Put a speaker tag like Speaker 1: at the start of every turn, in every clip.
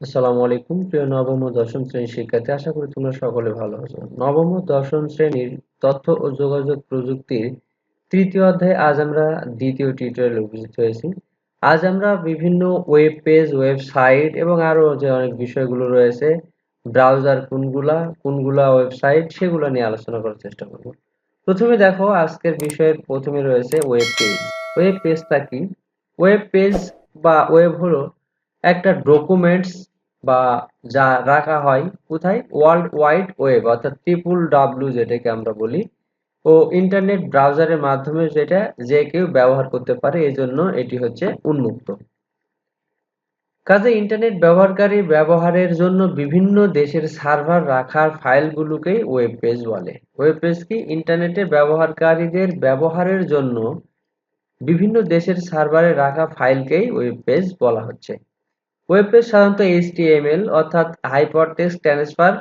Speaker 1: আসসালামু আলাইকুম, প্রিয় নবম ও দশম শ্রেণির শিক্ষার্থী। আশা করি তোমরা সকলে ভালো আছো। নবম ও দশম শ্রেণির তথ্য ও যোগাযোগ প্রযুক্তির তৃতীয় অধ্যায়ে আজ আমরা দ্বিতীয় টিউটোরিয়ালে উপস্থিত হয়েছি। আজ আমরা বিভিন্ন ওয়েব পেজ ওয়েবসাইট এবং আরও যে অনেক বিষয়গুলো রয়েছে ব্রাউজার কোনগুলা কোনগুলা ওয়েবসাইট সেগুলো নিয়ে আলোচনা করার চেষ্টা করব। প্রথমে দেখো, আজকের বিষয়ের প্রথমে রয়েছে ওয়েব পেজ ওয়েব পেজটা কি? ওয়েব পেজ বা ওয়েব হলো একটা ডকুমেন্টস বা যা রাখা হয় কোথায়? ওয়ার্ল্ড ওয়াইড ওয়েব অর্থাৎ ট্রিপল ডাব্লিউ যেটাকে আমরা বলি, ও ইন্টারনেট ব্রাউজারের মাধ্যমে যেটা যে কেউ ব্যবহার করতে পারে এই জন্য এটি হচ্ছে উন্মুক্ত। কাজে ইন্টারনেট ব্যবহারকারী ব্যবহারের জন্য বিভিন্ন দেশের সার্ভার রাখার ফাইলগুলোকেই ওয়েব পেজ বলে। ওয়েব পেজ কি? ইন্টারনেটের ব্যবহারকারীদের ব্যবহারের জন্য বিভিন্ন দেশের সার্ভারে রাখা ফাইলকেই ওয়েব পেজ বলা হচ্ছে। ওয়েব পেজ সাধারণত এইচটিএমএল অর্থাৎ hypertext transfer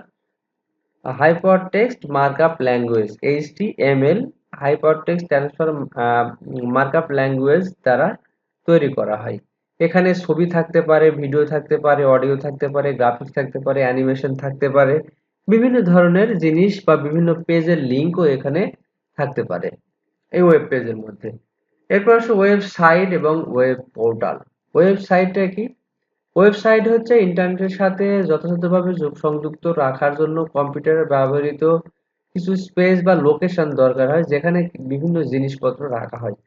Speaker 1: hypertext markup language HTML hypertext transfer markup language দ্বারা তৈরি করা হয়। এখানে ছবি থাকতে পারে ভিডিও থাকতে পারে অডিও থাকতে পারে গ্রাফিক্স থাকতে পারে অ্যানিমেশন থাকতে পারে, বিভিন্ন ধরনের জিনিস বা বিভিন্ন পেজের লিঙ্কও এখানে থাকতে পারে এই ওয়েব পেজের মধ্যে। এরপর আসে ওয়েবসাইট এবং ওয়েব পোর্টাল ওয়েবসাইটটা কি? ওয়েবসাইট হচ্ছে ইন্টারনেটের সাথে যথাযথভাবে সংযুক্ত রাখার জন্য কম্পিউটারে ব্যবহৃত কিছু স্পেস বা লোকেশন দরকার হয়, যেখানে বিভিন্ন জিনিসপত্র রাখা হয়।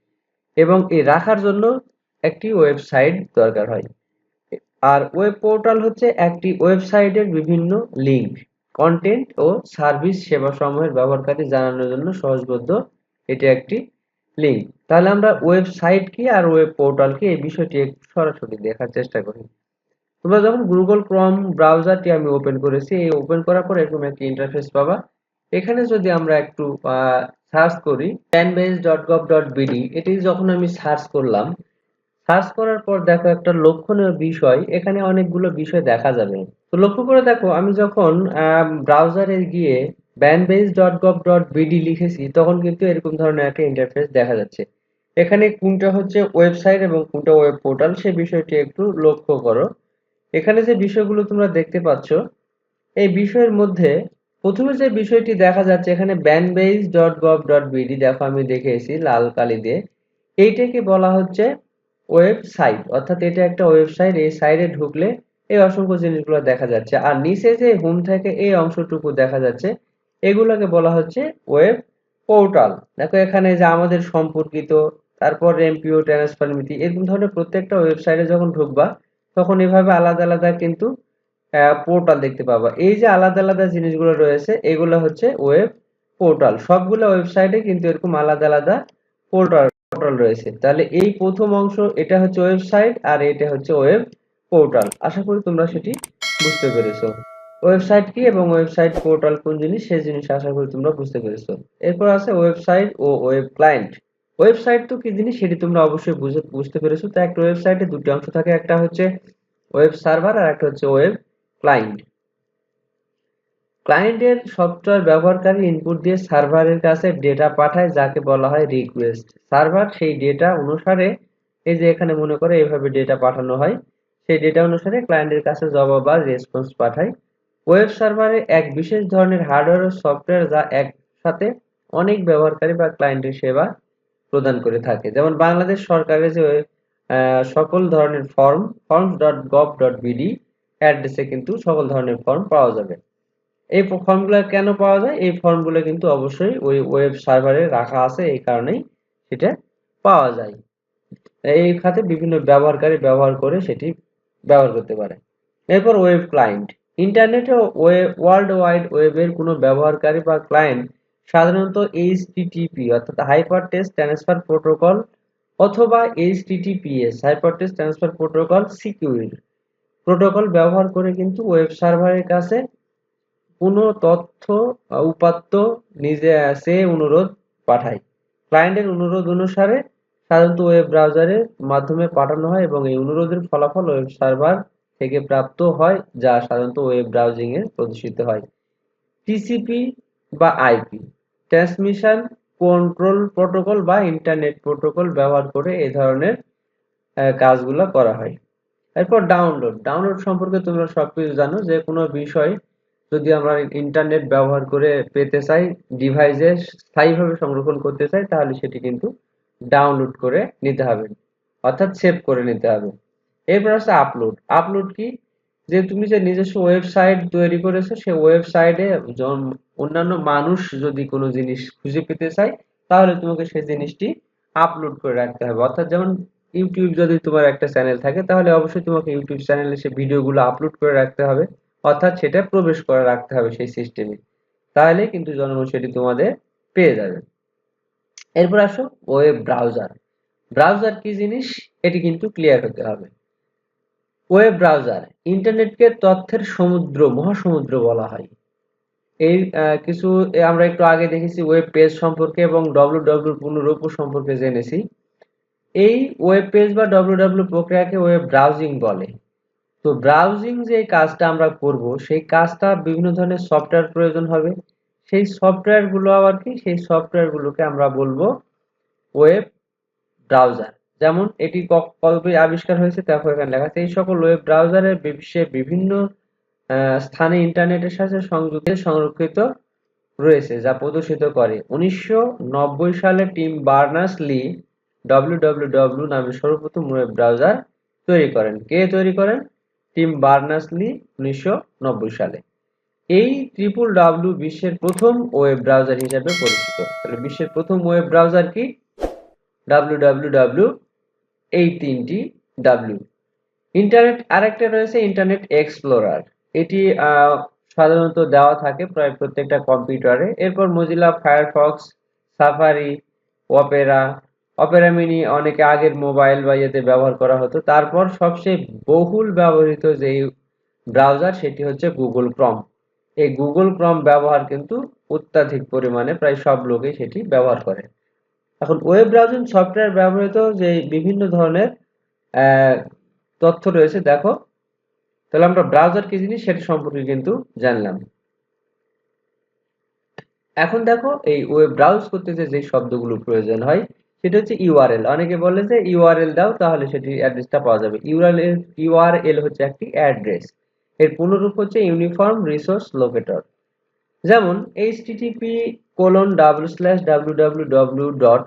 Speaker 1: এবং এই রাখার জন্য একটি ওয়েবসাইট দরকার হয়। আর ওয়েব পোর্টাল হচ্ছে একটি ওয়েবসাইটের বিভিন্ন লিঙ্ক কন্টেন্ট ও সার্ভিস সেবা সমূহের ব্যবহারকারী জানানোর জন্য সহজবদ্ধ এটি একটি লিঙ্ক তাহলে আমরা ওয়েবসাইট কি আর ওয়েব পোর্টাল কি এই বিষয়টি একটু সরাসরি দেখার চেষ্টা করি। তোমরা যখন গুগল ক্রম ব্রাউজারটি আমি ওপেন করেছি, এই ওপেন করার পর এরকম একটি ইন্টারফেস পাবা। এখানে যদি আমরা একটু সার্চ করি BANBEIS dot gov dot BD এটি যখন আমি সার্চ করলাম সার্চ করার পর দেখো একটা লক্ষণীয় বিষয়, এখানে অনেকগুলো বিষয় দেখা যাবে। তো লক্ষ্য করে দেখো, আমি যখন ব্রাউজারে গিয়ে BANBEIS dot gov dot BD লিখেছি, তখন কিন্তু এরকম ধরনের একটা ইন্টারফেস দেখা যাচ্ছে। এখানে কোনটা হচ্ছে ওয়েবসাইট এবং কোনটা ওয়েব পোর্টাল সে বিষয়টি একটু লক্ষ্য করো। এখানে যে বিষয়গুলো তোমরা দেখতে পাচ্ছ, এই বিষয়ের মধ্যে প্রথমে যে বিষয়টি দেখা যাচ্ছে, এখানে BANBEIS dot gov dot BD দেখো আমি দেখেছি লাল কালি দিয়ে। এইটাকে বলা হচ্ছে ওয়েবসাইট অর্থাৎ এটা একটা ওয়েবসাইট এই সাইটে ঢুকলে এই অসংখ্য জিনিসগুলো দেখা যাচ্ছে। আর নিচে যে হোম থেকে এই অংশটুকু দেখা যাচ্ছে, এগুলোকে বলা হচ্ছে ওয়েব পোর্টাল দেখো এখানে যে আমাদের সম্পর্কিত, তারপর এমপিও ট্রান্সফার মিতি এরকম ধরনের প্রত্যেকটা ওয়েবসাইটে যখন ঢুকবা তখন এভাবে আলাদা আলাদা কিন্তু পোর্টাল দেখতে পাবা। এই যে আলাদা আলাদা জিনিসগুলো রয়েছে, এগুলো হচ্ছে ওয়েব পোর্টাল সবগুলো ওয়েবসাইটে কিন্তু এরকম আলাদা আলাদা পোর্টাল পোর্টাল রয়েছে। তাহলে এই প্রথম অংশ, এটা হচ্ছে ওয়েবসাইট আর এটা হচ্ছে ওয়েব পোর্টাল আশা করি তোমরা সেটি বুঝতে পেরেছ। ওয়েবসাইট কি এবং ওয়েবসাইট পোর্টাল কোন জিনিস, সেই জিনিস আশা করি তোমরা বুঝতে পেরেছ। এরপর আছে ওয়েবসাইট ও ওয়েব ক্লায়েন্ট ওয়েবসাইট তো কি জিনিস সেটি তোমরা অবশ্যই বুঝতে পেরেছ। তো একটা ওয়েবসাইটে দুটি অংশ থাকে, একটা হচ্ছে ওয়েব সার্ভার আর একটা হচ্ছে ওয়েব ক্লায়েন্ট ক্লায়েন্টের সফটওয়্যার ব্যবহারকারী ইনপুট দিয়ে সার্ভারের কাছে ডেটা পাঠায়, যাকে বলা হয় রিকোয়েস্ট সার্ভার সেই ডেটা অনুসারে, এই যে এখানে মনে করে এইভাবে ডেটা পাঠানো হয়, সেই ডেটা অনুসারে ক্লায়েন্টের কাছে জবাব বা রেসপন্স পাঠায়। ওয়েব সার্ভারে এক বিশেষ ধরনের হার্ডওয়্যার ও সফটওয়্যার যা একসাথে অনেক ব্যবহারকারী বা ক্লায়েন্টের সেবা প্রদান করে থাকে। যেমন বাংলাদেশ সরকারের যে সকল ধরনের form form dot gov dot BD অ্যাড্রেসে কিন্তু সকল ধরনের ফর্ম পাওয়া যাবে। এই ফর্মগুলো কেন পাওয়া যায়? এই ফর্মগুলো কিন্তু অবশ্যই ওই ওয়েব সার্ভারে রাখা আছে, এই কারণেই সেটা পাওয়া যায়। এই খাতে বিভিন্ন ব্যবহারকারী ব্যবহার করে সেটি ব্যবহার করতে পারে। এরপর ওয়েব ক্লায়েন্ট ইন্টারনেটে ওয়ার্ল্ড ওয়াইড ওয়েবের কোনো ব্যবহারকারী বা ক্লায়েন্ট সাধারণত এইচটিটিপি অর্থাৎ হাইপার টেক্সট ট্রান্সফার প্রোটোকল অথবা HTTPS hyper text transfer protocol secure protocol ব্যবহার করে কিন্তু ওয়েব সার্ভারের কাছে কোনো তথ্য উপাত্ত নিজে সে অনুরোধ পাঠায়। ক্লায়েন্টের অনুরোধ অনুসারে সাধারণত ওয়েব ব্রাউজারের মাধ্যমে পাঠানো হয় এবং এই অনুরোধের ফলাফল ওয়েব সার্ভার থেকে প্রাপ্ত হয়, যা সাধারণত ওয়েব ব্রাউজিং এ প্রদর্শিত হয়। টিসিপি বা আইপি ট্রান্সমিশন কন্ট্রোল প্রোটোকল বা ইন্টারনেট প্রোটোকল ব্যবহার করে এই ধরনের কাজগুলো করা হয়। এরপর ডাউনলোড ডাউনলোড সম্পর্কে তোমরা সবকিছু জানো যে কোনো বিষয় যদি আমরা ইন্টারনেট ব্যবহার করে পেতে চাই ডিভাইসে স্থায়ীভাবে সংরক্ষণ করতে চাই, তাহলে সেটি কিন্তু ডাউনলোড করে নিতে হবে, অর্থাৎ সেভ করে নিতে হবে। এরপর আছে আপলোড আপলোড কি? যে তুমি যে নিজস্ব ওয়েবসাইট তৈরি করেছ সেই ওয়েবসাইটে অন্যান্য মানুষ যদি কোনো জিনিস খুঁজে পেতে চায়, তাহলে তোমাকে সেই জিনিসটি আপলোড করে রাখতে হবে। অর্থাৎ যেমন ইউটিউব যদি তোমার একটা চ্যানেল থাকে, তাহলে অবশ্যই তোমাকে ইউটিউব চ্যানেলে সে ভিডিওগুলো আপলোড করে রাখতে হবে। অর্থাৎ সেটা প্রবেশ করে রাখতে হবে সেই সিস্টেমে তাহলে কিন্তু জনগণ সেটি তোমাদের পেয়ে যাবে। এরপর আসো ওয়েব ব্রাউজার ব্রাউজার কি জিনিস? এটি কিন্তু ক্লিয়ার হতে হবে। ওয়েব ব্রাউজার, ইন্টারনেটকে তথ্যের সমুদ্র, মহাসমুদ্র বলা হয়। এই কিছু আমরা একটু আগে দেখেছি ওয়েব পেজ সম্পর্কে এবং ডব্লিউ ডব্লিউ পুনরূপ সম্পর্কে জেনেছি। এই ওয়েব পেজ বা ডব্লিউ ডব্লিউ প্রক্রিয়াকে ওয়েব ব্রাউজিং বলে। তো ব্রাউজিং যে কাজটা আমরা করব, সেই কাজটা বিভিন্ন ধরনের সফটওয়্যার প্রয়োজন হবে। সেই সফটওয়্যারগুলো আবার কি? সেই সফটওয়্যারগুলোকে আমরা বলব ওয়েব ব্রাউজার। যেমন এটি কবে আবিষ্কার হয়েছে দেখো এখানে লেখা আছে, এই সকল ওয়েব ব্রাউজারের বিশ্বের বিভিন্ন স্থানে ইন্টারনেটের সাথে সংযুক্ত সংরক্ষিত রয়েছে, যা প্রদর্শিত করে। উনিশশো নব্বই সালে টিম বার্নার্স লি ডব্লিউ নামে সর্বপ্রথম ওয়েব ব্রাউজার তৈরি করেন। কে তৈরি করেন? টিম বার্নার্স লি উনিশশো নব্বই সালে। এই ট্রিপল ডাব্লিউ বিশ্বের প্রথম ওয়েব ব্রাউজার হিসেবে পরিচিত। তাহলে বিশ্বের প্রথম ওয়েব ব্রাউজার কি? ডাব্লিউ এই তিনটি ডাব্লিউ ইন্টারনেট আরেকটা রয়েছে ইন্টারনেট এক্সপ্লোরার এটি সাধারণত দেওয়া থাকে প্রায় প্রত্যেকটা কম্পিউটারে। এরপর Mozilla Firefox Safari Opera Opera Mini অনেকে আগের মোবাইল বা ইয়েতে ব্যবহার করা হতো। তারপর সবচেয়ে বহুল ব্যবহৃত যে ব্রাউজার সেটি হচ্ছে গুগল ক্রম এই গুগল ক্রম ব্যবহার কিন্তু অত্যাধিক পরিমাণে প্রায় সব লোকেই সেটি ব্যবহার করে। এখন ওয়েব ব্রাউজিং সফটওয়্যার ব্যবহৃত যে বিভিন্ন ধরনের তথ্য রয়েছে, দেখো। তাহলে আমরা ব্রাউজার কি জিনিস সেটা সম্পর্কে কিন্তু জানলাম। এখন দেখো, এই ওয়েব ব্রাউজ করতে যে শব্দগুলো প্রয়োজন হয়, সেটা হচ্ছে ইউআরএল অনেকে বলে যে ইউআরএল দাও, তাহলে সেটি অ্যাড্রেসটা পাওয়া যাবে। ইউআরএল ইউআরএল হচ্ছে একটি অ্যাড্রেস এর পুনরূপ হচ্ছে ইউনিফর্ম রিসোর্স লোকেটর যেমন HTTP colon W slash W W W dot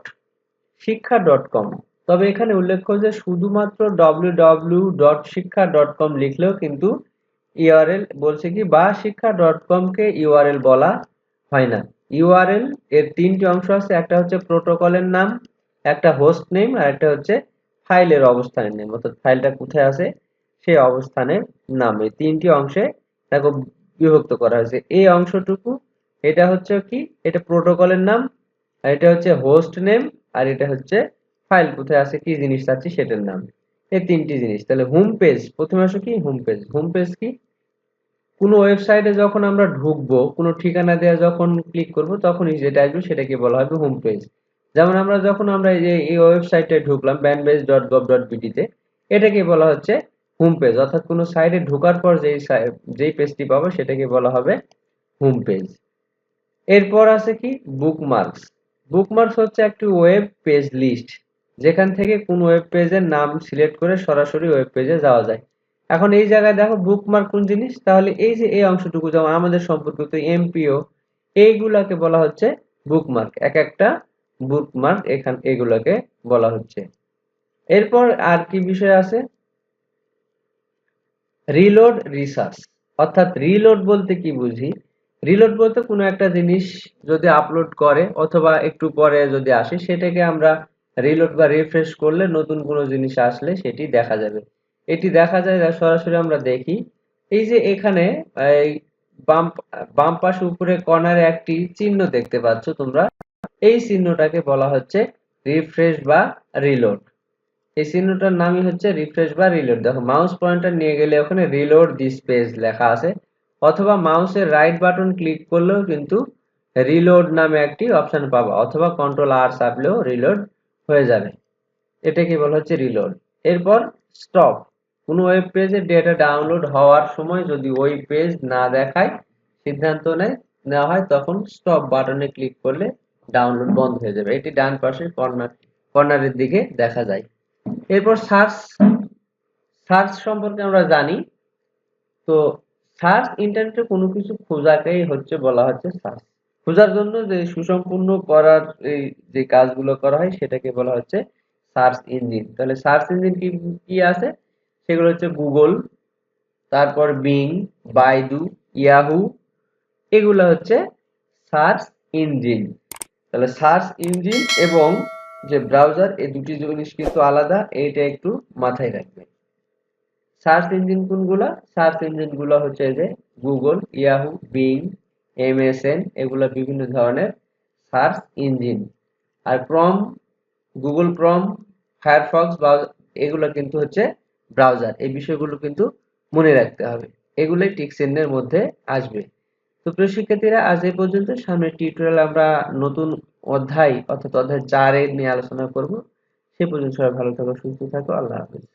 Speaker 1: Shiksha dot com তবে এখানে উল্লেখ্য যে শুধুমাত্র W W dot Shiksha dot com লিখলেও কিন্তু ইউআরএল বলছে কি, বা শিক্ষা ডট কমকে ইউআরএল বলা হয় না। ইউআরএল এর তিনটি অংশ আছে, একটা হচ্ছে প্রোটোকলের নাম, একটা হোস্ট নেম, আর একটা হচ্ছে ফাইলের অবস্থানের নেম। অর্থাৎ ফাইলটা কোথায় আছে? সেই অবস্থানের নাম। এই তিনটি অংশে দেখো বিভক্ত করা হয়েছে। এই অংশটুকু, এটা হচ্ছে কি? এটা প্রোটোকলের নাম, আর এটা হচ্ছে হোস্ট নেম, আর এটা হচ্ছে ফাইল। কোথায় আছে, কি জিনিস আছে, সেটার নাম। এই তিনটি জিনিস। তাহলে হোম পেজ, প্রথমে আসো কি? Home page. হোম পেজ কি? কোনো ওয়েবসাইটে যখন আমরা ঢুকবো, কোনো ঠিকানা দেওয়া যখন ক্লিক করব, তখনই যেটা আসবে সেটাকে বলা হবে হোম পেজ। যেমন আমরা যখন আমরা এই ওয়েবসাইটে ঢুকলাম ব্যানবেজ ডট গভ ডট বিটিতে এটাকে বলা হচ্ছে হোম পেজ অর্থাৎ কোনো সাইটে ঢোকার পর যেই যেই পেজটি পাবো সেটাকে বলা হবে হোম পেজ এরপর আছে কি? বুকমার্কস বুকমার্কস হচ্ছে একটি ওয়েব পেজ লিস্ট যেখান থেকে কোন ওয়েব পেজের নাম সিলেক্ট করে সরাসরি ওয়েব পেজে যাওয়া যায়। এখন এই জায়গায় দেখো বুকমার্ক কোন জিনিস? তাহলে এই যে এই অংশটুকু, যেমন আমাদের সম্পর্কিত এমপিও এইগুলাকে বলা হচ্ছে বুকমার্ক এক একটা বুকমার্ক এখান, এগুলোকে বলা হচ্ছে। এরপর আর কি বিষয় আছে? রিলোড রিসার্চ অর্থাৎ রিলোড বলতে কি বুঝি? রিলোড বলতে কোনো একটা জিনিস যদি আপলোড করে অথবা একটু পরে যদি আসে, সেটাকে আমরা রিলোড বা রিফ্রেশ করলে নতুন কোনো জিনিস আসলে সেটি দেখা যাবে। এটি দেখা যায় সরাসরি আমরা দেখি। এই যে এখানে, এই বাম বাম পাশে উপরে কর্নারে একটি চিহ্ন দেখতে পাচ্ছ তোমরা। এই চিহ্নটাকে বলা হচ্ছে রিফ্রেশ বা রিলোড এই চিহ্নটার নামই হচ্ছে রিফ্রেশ বা রিলোড দেখো মাউস পয়েন্টার নিয়ে গেলে ওখানে রিলোড দিস পেজ লেখা আছে। অথবা মাউসের রাইট বাটন ক্লিক করলেও কিন্তু রিলোড নামে একটি অপশন পাবা, অথবা কন্ট্রোল আর চাপলেও রিলোড হয়ে যাবে। এটাকে বলা হচ্ছে রিলোড এরপর স্টপ কোনো ওয়েব পেজে ডেটা ডাউনলোড হওয়ার সময় যদি ওই পেজ না দেখায়, সিদ্ধান্ত নেয়, নেওয়া হয়, তখন স্টপ বাটনে ক্লিক করলে ডাউনলোড বন্ধ হয়ে যাবে। এটি ডান পাশের কর্নার কর্নারের দিকে দেখা যায়। এরপর সার্চ সার্চ সম্পর্কে আমরা জানি, তো সার্চ ইন্টারনেটে কোনো কিছু খোঁজাকেই হচ্ছে বলা হচ্ছে সার্চ। খোঁজার জন্য যে সুসম্পূর্ণ করার এই যে কাজগুলো করা হয়, সেটাকে বলা হচ্ছে সার্চ ইঞ্জিন। তাহলে সার্চ ইঞ্জিন কি কি আছে? সেগুলো হচ্ছে গুগল, তারপর বিং, বাইদু, ইয়াহু, এগুলো হচ্ছে সার্চ ইঞ্জিন। তাহলে সার্চ ইঞ্জিন এবং যে ব্রাউজার এই দুটি জিনিস কিন্তু আলাদা, এইটা একটু মাথায় রাখবে। সার্চ ইঞ্জিন কোনগুলা? সার্চ ইঞ্জিনগুলো হচ্ছে যে গুগল ইয়াহু বিং এমএসএন এগুলো বিভিন্ন ধরনের সার্চ ইঞ্জিন আর ক্রম গুগল ক্রম ফায়ারফক্স এগুলো কিন্তু হচ্ছে ব্রাউজার এই বিষয়গুলো কিন্তু মনে রাখতে হবে। এগুলোই টিকসেনের মধ্যে আসবে। তো প্রিয় শিক্ষার্থীরা, আজ এই পর্যন্ত। সামনের টিউটোরিয়াল আমরা নতুন অধ্যায় অর্থাৎ অধ্যায় চারের নিয়ে আলোচনা করব। সে পর্যন্ত সবাই ভালো থাকো, সুস্থ থাকো, আল্লাহ হাফেজ।